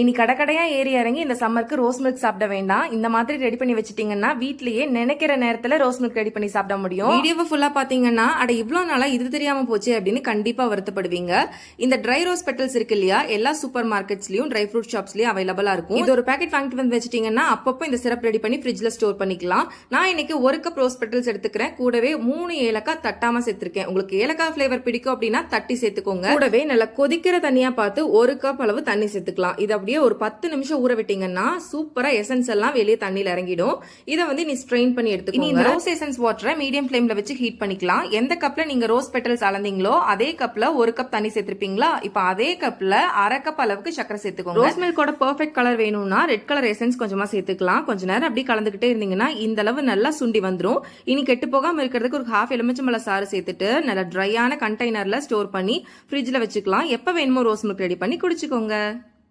இனி கடக்கடையா ஏறி இறங்கி இந்த சம்மருக்கு ரோஸ் மில்க் சாப்பிட வேண்டாம். இந்த மாதிரி ரெடி பண்ணி வச்சிட்டீங்கன்னா வீட்லயே நினைக்கிற நேரத்துல ரோஸ் மில்க் ரெடி பண்ணி சாப்பிட முடியும். வீடியோவை ஃபுல்லா பாத்தீங்கன்னா அட இவ்வளவு நாளா இது தெரியாம போச்சு அப்படின்னு கண்டிப்பா வருத்தப்படுவீங்க. இந்த ட்ரை ரோஸ் பெட்டல்ஸ் இருக்கு இல்லையா எல்லா சூப்பர் மார்க்கெட்ஸ்லயும் ட்ரை ஃப்ரூட் ஷாப்ஸ்லயும் அவைலபிளா இருக்கும். இது ஒரு பேக்கெட் வாங்கிட்டு வந்து வச்சிட்டீங்கன்னா அப்பப்போ இந்த சிரப் ரெடி பண்ணி ஃப்ரிட்ஜ்ல ஸ்டோர் பண்ணிக்கலாம். நான் இன்னைக்கு ஒரு கப் ரோஸ் பெட்டல்ஸ் எடுத்துக்கிறேன். கூடவே மூணு ஏலக்காய் தட்டாம சேர்த்திருக்கேன். உங்களுக்கு ஏலக்காய் ஃபிளேவர் பிடிக்கும் அப்படின்னா தட்டி சேர்த்துக்கோங்க. கூடவே நல்லா கொதிக்கிற தண்ணியாக பார்த்து ஒரு கப் அளவு தண்ணி சேர்த்துக்கலாம். இதை அப்படியே ஒரு பத்து நிமிஷம் ஊற விட்டீங்கன்னா சூப்பரா எசன்ஸ் எல்லாம் வெளியே தண்ணியில இறங்கிடும். இதை வந்து நீ ஸ்ட்ரெயின் பண்ணி எடுத்துக்கோங்க. இந்த ரோஸ் எசன்ஸ் வாட்டரை மீடியம் ஃப்ளேம்ல வச்சு ஹீட் பண்ணிக்கலாம். எந்த கப்ல நீங்க ரோஸ் பெட்டல்ஸ் அளந்தீங்களோ அதே கப்ல ஒரு கப் தண்ணி சேர்த்திருப்பீங்களா? இப்ப அதே கப்ல அரை கப் அளவுக்கு சக்கரை சேர்த்துக்கோங்க. ரோஸ் மில்கோட பெர்ஃபெக்ட் கலர் வேணும்னா ரெட் கலர் எசன்ஸ் கொஞ்சமா சேர்த்துக்கலாம். கொஞ்ச நேரம் அப்படியே கலந்துகிட்டே இருந்தீங்கன்னா இந்த அளவு நல்லா சுண்டி வந்துரும். இனி கெட்டு போகாம இருக்கிறதுக்கு ஒரு ஹாஃப் எலுமிச்சம்பழ சாறு சேர்த்துட்டு நல்லா ட்ரையான கண்டெய்னர்ல ஸ்டோர் பண்ணி ஃப்ரிட்ஜ்ல வச்சுக்கலாம். எப்ப வேணுமோ ரோஸ் மில்க் ரெடி பண்ணி குடிச்சுக்கோங்க.